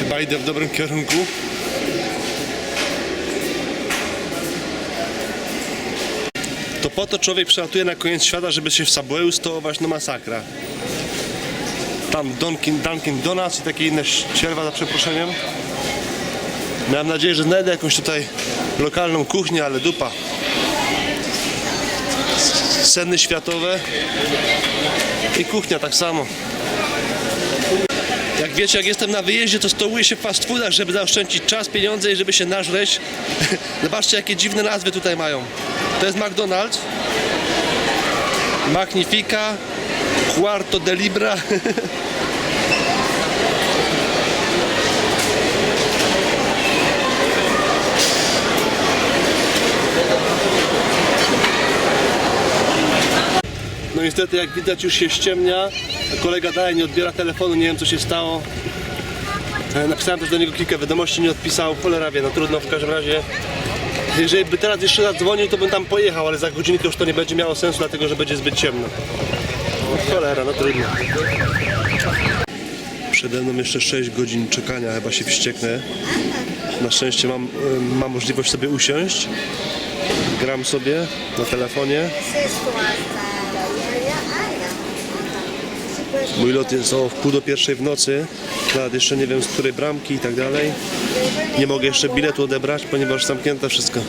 Chyba idę w dobrym kierunku. To po to człowiek przelatuje na koniec świata, żeby się w Subwayu stołować, no masakra. Tam Dunkin, Dunkin Donuts i takie inne ścierwa za przeproszeniem. Miałem nadzieję, że znajdę jakąś tutaj lokalną kuchnię, ale dupa. Ceny światowe i kuchnia tak samo. Jak wiecie, jak jestem na wyjeździe, to stołuję się w fast foodach, żeby zaoszczędzić czas, pieniądze i żeby się nażreć. Zobaczcie, jakie dziwne nazwy tutaj mają. To jest McDonald's. Magnifica. Cuarto de Libra. No niestety, jak widać, już się ściemnia. Kolega dalej nie odbiera telefonu, nie wiem co się stało. E, Napisałem też do niego kilka wiadomości, nie odpisał. Cholera wie, no trudno w każdym razie. Jeżeli by teraz jeszcze raz dzwonił, to bym tam pojechał, ale za godzinkę już to nie będzie miało sensu, dlatego że będzie zbyt ciemno. No, cholera, no trudno. Przede mną jeszcze 6 godzin czekania, chyba się wścieknę. Na szczęście mam, mam możliwość sobie usiąść. Gram sobie na telefonie. Mój lot jest o wpół do pierwszej w nocy. Nawet jeszcze nie wiem z której bramki i tak dalej. Nie mogę jeszcze biletu odebrać, ponieważ zamknięte wszystko.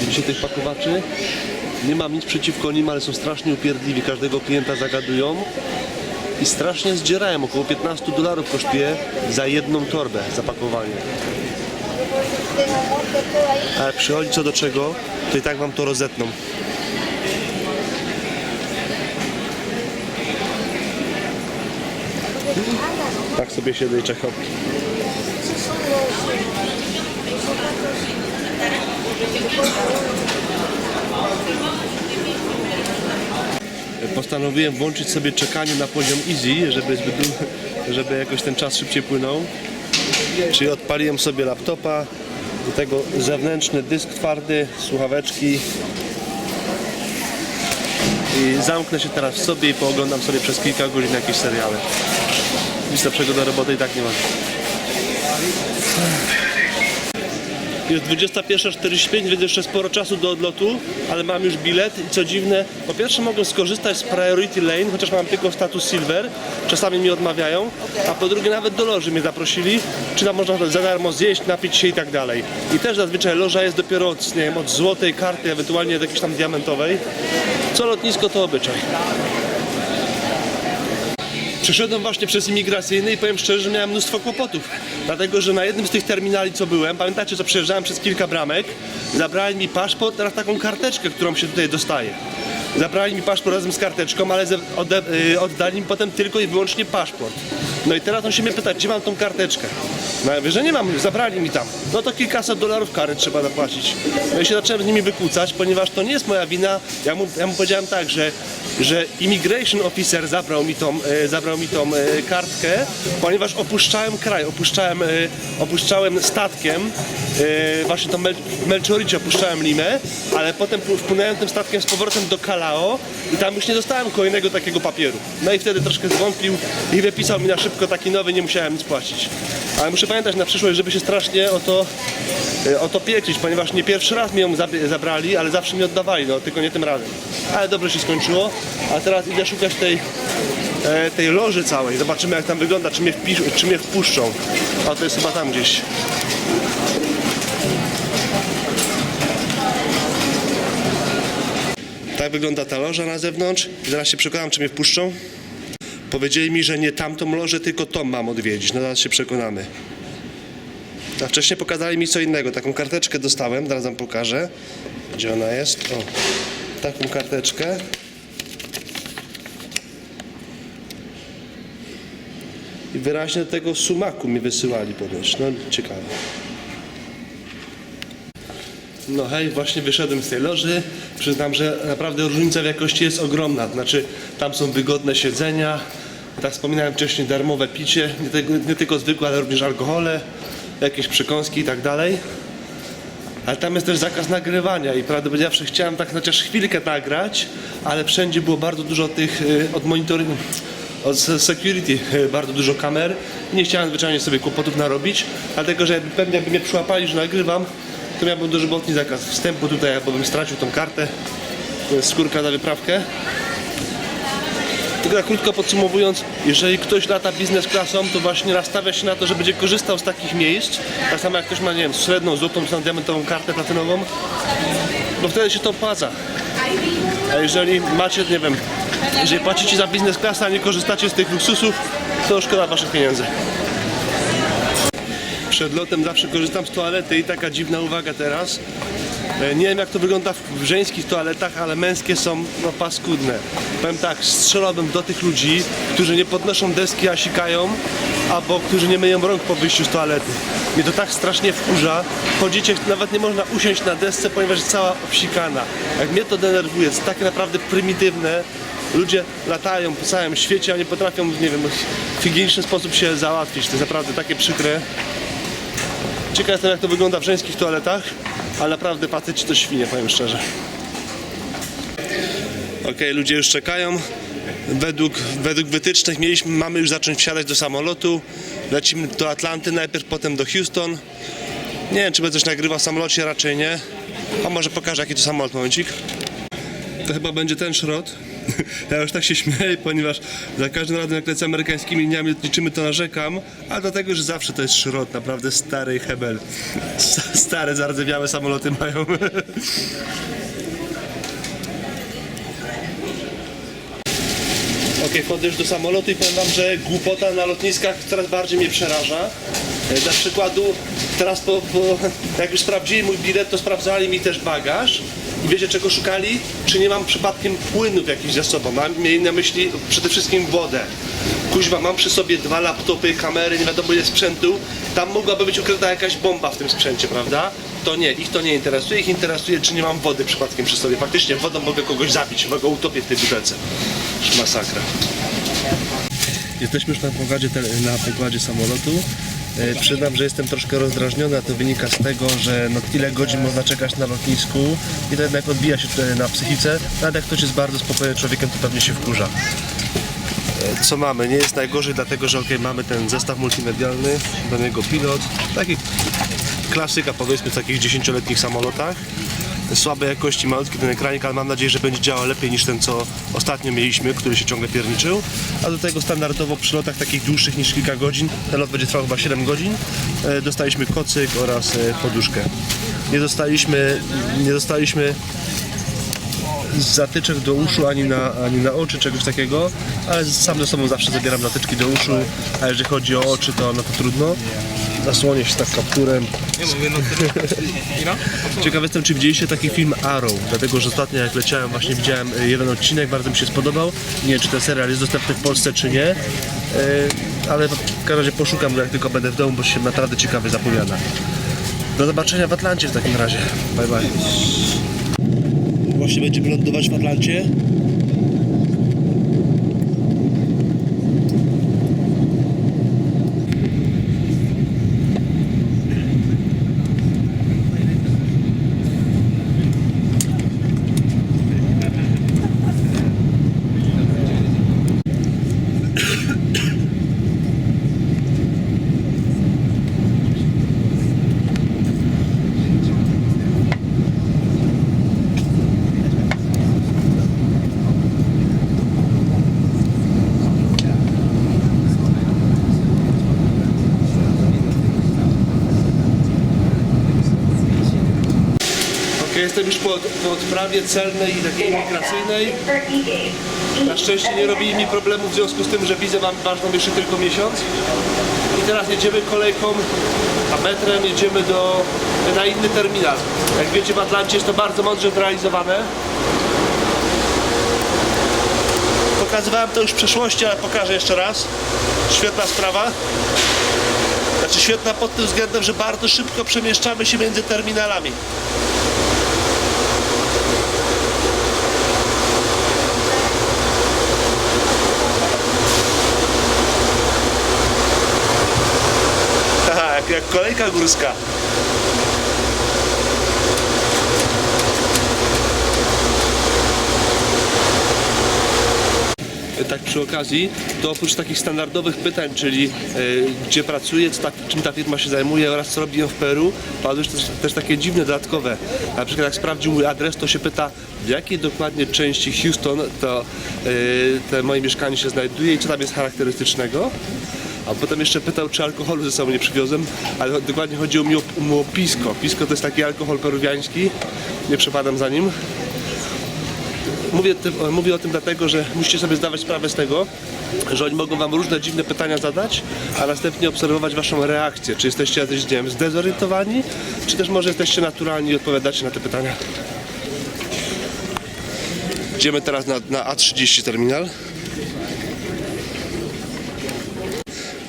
Widzicie tych pakowaczy? Nie mam nic przeciwko nim, ale są strasznie upierdliwi. Każdego klienta zagadują i strasznie zdzierają. Około 15 dolarów kosztuje za jedną torbę zapakowanie. Tengo muerto todo ahí. A jak przychodzi co do czego, to i tak wam to rozetną. Tak sobie siedzę i czekam. Postanowiłem włączyć sobie czekanie na poziom easy, żeby, żeby jakoś ten czas szybciej płynął. Czyli odpaliłem sobie laptopa, do tego zewnętrzny dysk twardy, słuchaweczki. I zamknę się teraz w sobie i pooglądam sobie przez kilka godzin jakieś seriale. Nic lepszego do roboty i tak nie mam. Jest 21.45, więc jeszcze sporo czasu do odlotu, ale mam już bilet i co dziwne, po pierwsze mogę skorzystać z Priority Lane, chociaż mam tylko status Silver, czasami mi odmawiają, a po drugie nawet do loży mnie zaprosili, czy tam można za darmo zjeść, napić się i tak dalej. I też zazwyczaj loża jest dopiero od, nie wiem, od złotej karty, ewentualnie od jakiejś tam diamentowej. Co lotnisko to obyczaj. Przeszedłem właśnie przez imigracyjny i powiem szczerze, że miałem mnóstwo kłopotów. Dlatego, że na jednym z tych terminali, co byłem, pamiętacie, co przejeżdżałem przez kilka bramek, zabrali mi paszport oraz taką karteczkę, którą się tutaj dostaje. Zabrali mi paszport razem z karteczką, ale y, oddali mi potem tylko i wyłącznie paszport. No i teraz on się mnie pyta, gdzie mam tą karteczkę. No ja mówię, że nie mam, zabrali mi tam. No to kilkaset dolarów kary trzeba zapłacić. No i się zacząłem z nimi wykłócać, ponieważ to nie jest moja wina. Ja mu, ja mu powiedziałem tak, że, że immigration officer zabrał mi tą, e, zabrał mi tą e, kartkę, ponieważ opuszczałem kraj, opuszczałem, e, opuszczałem statkiem, e, właśnie tą Mel, w Melchoricie opuszczałem Limę, ale potem pł- wpłynąłem tym statkiem z powrotem do I tam już nie dostałem kolejnego takiego papieru. No i wtedy troszkę zwątpił i wypisał mi na szybko taki nowy, nie musiałem nic płacić. Ale muszę pamiętać na przyszłość, żeby się strasznie o to, e, o to pieczyć, ponieważ nie pierwszy raz mi ją zabrali, ale zawsze mi oddawali, no tylko nie tym razem. Ale dobrze się skończyło, a teraz idę szukać tej, e, tej loży całej. Zobaczymy jak tam wygląda, czy mnie, wpisz, czy mnie wpuszczą. A to jest chyba tam gdzieś. Tak wygląda ta loża na zewnątrz. Zaraz się przekonam, czy mnie wpuszczą. Powiedzieli mi, że nie tamtą lożę, tylko tą mam odwiedzić. No zaraz się przekonamy. A wcześniej pokazali mi co innego. Taką karteczkę dostałem, zaraz wam pokażę. Gdzie ona jest? O, taką karteczkę. I wyraźnie do tego sumaku mi wysyłali ponoć. No ciekawe. No hej, właśnie wyszedłem z tej loży. Przyznam, że naprawdę różnica w jakości jest ogromna. Znaczy, tam są wygodne siedzenia. Tak wspominałem wcześniej, darmowe picie. Nie, tego, nie tylko zwykłe, ale również alkohole, jakieś przekąski i tak dalej. ale tam jest też zakaz nagrywania i prawdę powiedziawszy chciałem tak chociaż chwilkę nagrać, ale wszędzie było bardzo dużo tych y, od monitoringu, od se- security, y, bardzo dużo kamer nie chciałem zwyczajnie sobie kłopotów narobić, dlatego że pewnie jakby mnie przyłapali, że nagrywam, to miałbym dożywotni zakaz wstępu tutaj, bo bym stracił tą kartę, to jest skórka za wyprawkę. Tylko tak krótko podsumowując, jeżeli ktoś lata biznes klasą, to właśnie nastawia się na to, że będzie korzystał z takich miejsc. Tak samo jak ktoś ma, nie wiem, średnią, złotą czy diamentową kartę platynową, bo wtedy się to opłaca. A jeżeli macie, nie wiem, jeżeli płacicie za biznes klasę, a nie korzystacie z tych luksusów, to szkoda waszych pieniędzy. Przed lotem zawsze korzystam z toalety i taka dziwna uwaga teraz. E, Nie wiem jak to wygląda w żeńskich toaletach, ale męskie są no, paskudne. Powiem tak, strzelałbym do tych ludzi, którzy nie podnoszą deski, a sikają, albo którzy nie myją rąk po wyjściu z toalety. Mnie to tak strasznie wkurza. Chodzicie, nawet nie można usiąść na desce, ponieważ jest cała obsikana. Jak mnie to denerwuje, jest takie naprawdę prymitywne. Ludzie latają po całym świecie, a nie potrafią, nie wiem, w higieniczny sposób się załatwić. To jest naprawdę takie przykre. Ciekaw jestem jak to wygląda w żeńskich toaletach, ale naprawdę faceci to świnie, powiem szczerze. Okej, ludzie już czekają. Według, według wytycznych mieliśmy, mamy już zacząć wsiadać do samolotu. Lecimy do Atlanty najpierw, potem do Houston. Nie wiem, czy będę coś nagrywał w samolocie, raczej nie. A może pokażę, jaki to samolot, momencik. To chyba będzie ten szrot. Ja już tak się śmieję, ponieważ za każdym razem jak lecę amerykańskimi liniami lotniczymi to narzekam, a dlatego, że zawsze to jest szrot, naprawdę stary hebel. Stare, zardzewiałe samoloty mają. Wchodzę już do samolotu i powiem wam, że głupota na lotniskach coraz bardziej mnie przeraża. E, Dla przykładu, teraz po, po, jak już sprawdzili mój bilet, to sprawdzali mi też bagaż. I wiecie czego szukali? Czy nie mam przypadkiem płynów jakichś ze sobą? Mam mieli na myśli przede wszystkim wodę. Kuźwa, mam przy sobie dwa laptopy, kamery, nie wiadomo ile sprzętu. Tam mogłaby być ukryta jakaś bomba w tym sprzęcie, prawda? To nie, ich to nie interesuje. Ich interesuje, czy nie mam wody przypadkiem przy sobie. Faktycznie wodą mogę kogoś zabić, mogę utopię w tej butelce. Masakra. Jesteśmy już na pokładzie, na pokładzie samolotu. E, Przyznam, że jestem troszkę rozdrażniony, a to wynika z tego, że no tyle godzin można czekać na lotnisku i to jednak odbija się na psychice. Nawet jak ktoś jest bardzo spokojnym człowiekiem, to pewnie się wkurza. E, Co mamy? Nie jest najgorzej, dlatego że ok, mamy ten zestaw multimedialny, do niego pilot. Taki klasyka powiedzmy w takich 10-letnich samolotach. Słabej jakości, malutki ten ekranik, ale mam nadzieję, że będzie działał lepiej niż ten, co ostatnio mieliśmy, który się ciągle pierniczył. A do tego standardowo przy lotach takich dłuższych niż kilka godzin, ten lot będzie trwał chyba 7 godzin, e, dostaliśmy kocyk oraz e, poduszkę. Nie dostaliśmy, nie dostaliśmy zatyczek do uszu ani na, ani na oczy, czegoś takiego, ale sam ze sobą zawsze zabieram zatyczki do uszu, a jeżeli chodzi o oczy, to no to trudno. Zasłonię się tak kapturem. Ciekaw jestem, czy widzieliście taki film Arrow, dlatego że ostatnio jak leciałem właśnie widziałem e, jeden odcinek, bardzo mi się spodobał. Nie wiem, czy ten serial jest dostępny w Polsce, czy nie, E, ale w każdym razie poszukam go jak tylko będę w domu, bo się naprawdę ciekawie zapowiada. Do zobaczenia w Atlancie w takim razie. Bye bye. Właśnie będziemy lądować w Atlancie. Jestem już po, po odprawie celnej i takiej imigracyjnej. Na szczęście nie robili mi problemu w związku z tym, że wizę mam ważną jeszcze tylko miesiąc. I teraz jedziemy kolejką, a metrem jedziemy do, na inny terminal. Jak wiecie w Atlancie jest to bardzo mądrze zrealizowane. Pokazywałem to już w przeszłości, ale pokażę jeszcze raz. Świetna sprawa. Znaczy świetna pod tym względem, że bardzo szybko przemieszczamy się między terminalami. Stylistyka górska. tak przy okazji, to oprócz takich standardowych pytań, czyli e, gdzie pracuje, co ta, czym ta firma się zajmuje oraz co robiłem w Peru, padły też, też takie dziwne dodatkowe. Na przykład jak sprawdził mój adres, to się pyta w jakiej dokładnie części Houston to, e, to moje mieszkanie się znajduje i co tam jest charakterystycznego. A potem jeszcze pytał, czy alkoholu ze sobą nie przywiozłem, ale dokładnie chodziło mi o, o pisco. Pisco to jest taki alkohol peruwiański, nie przepadam za nim. Mówię, mówię o tym dlatego, że musicie sobie zdawać sprawę z tego, że oni mogą wam różne dziwne pytania zadać, a następnie obserwować waszą reakcję. Czy jesteście jacyś, nie wiem, zdezorientowani, czy też może jesteście naturalni i odpowiadacie na te pytania. Idziemy teraz na, na A30 terminal.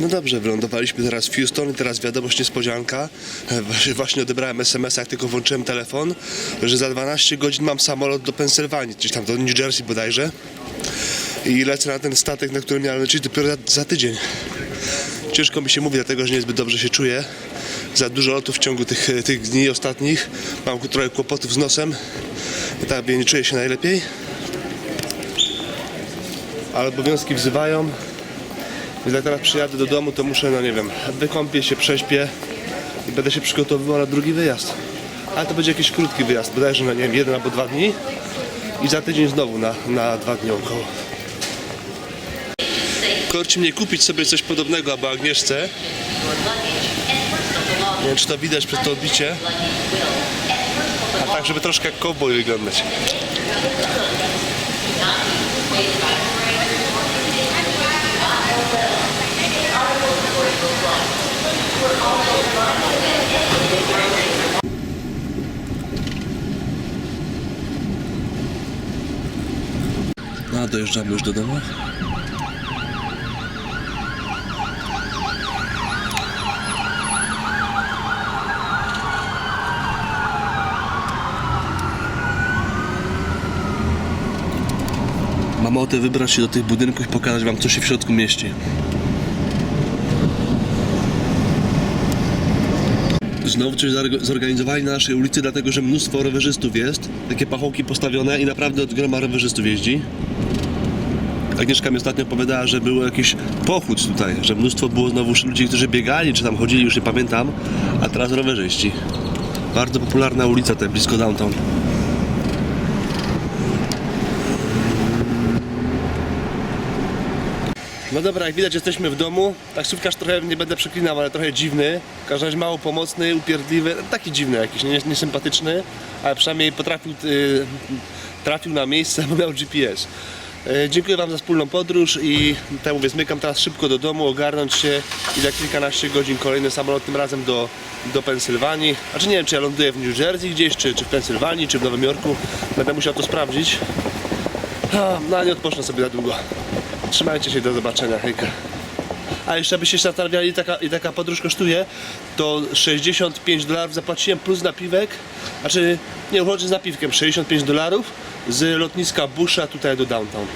No dobrze, wylądowaliśmy teraz w Houston i teraz wiadomość niespodzianka. Właśnie- odebrałem SMS, jak tylko włączyłem telefon, że za 12 godzin mam samolot do Pensylwanii, gdzieś tam do New Jersey bodajże. I lecę na ten statek, na którym miałem lecieć dopiero za, za tydzień. Ciężko mi się mówi, dlatego że niezbyt dobrze się czuję. Za dużo lotów w ciągu tych, tych dni ostatnich. Mam trochę kłopotów z nosem. Tak nie czuję się najlepiej. Ale obowiązki wzywają. Więc jak teraz przyjadę do domu, to muszę, no nie wiem, wykąpię się, prześpię i będę się przygotowywał na drugi wyjazd. Ale to będzie jakiś krótki wyjazd, bodajże na nie wiem, jeden albo dwa dni i za tydzień znowu na, na dwa dni około. Korci mnie kupić sobie coś podobnego albo Agnieszce. Nie wiem, czy to widać przez to odbicie. A tak, żeby troszkę jak wyglądać. No, dojeżdżamy już do domu. Mam ochotę wybrać się do tych budynków i pokazać wam, co się w środku mieści. Zarg- zorganizowali na naszej ulicy, dlatego że mnóstwo rowerzystów jest. Takie pachołki postawione i naprawdę od groma rowerzystów jeździ. Agnieszka mi ostatnio opowiadała, że był jakiś pochód tutaj, że mnóstwo było znowu ludzi, którzy biegali, czy tam chodzili, już nie pamiętam, a teraz rowerzyści. Bardzo popularna ulica tutaj, blisko downtown. No dobra, jak widać jesteśmy w domu. Taksówkarz trochę, nie będę przeklinał, ale trochę dziwny. W każdym razie mało pomocny, upierdliwy, taki dziwny jakiś, nie- niesympatyczny, ale przynajmniej potrafił, y, trafił na miejsce, bo miał GPS. E, Dziękuję Wam za wspólną podróż i tak mówię, zmykam teraz szybko do domu, ogarnąć się i za kilkanaście godzin kolejny samolot, tym razem do, do Pensylwanii. Znaczy nie wiem, czy ja ląduję w New Jersey gdzieś, czy, czy w Pensylwanii, czy w Nowym Jorku. Będę musiał to sprawdzić. No, nie odpocznę sobie za długo. Trzymajcie się, do zobaczenia, hejka. A jeszcze byście się zastanawiali, ile taka, ile taka podróż kosztuje, to 65 dolarów zapłaciłem plus napiwek, znaczy nie, łącznie z napiwkiem 65 dolarów z lotniska Busha tutaj do downtown.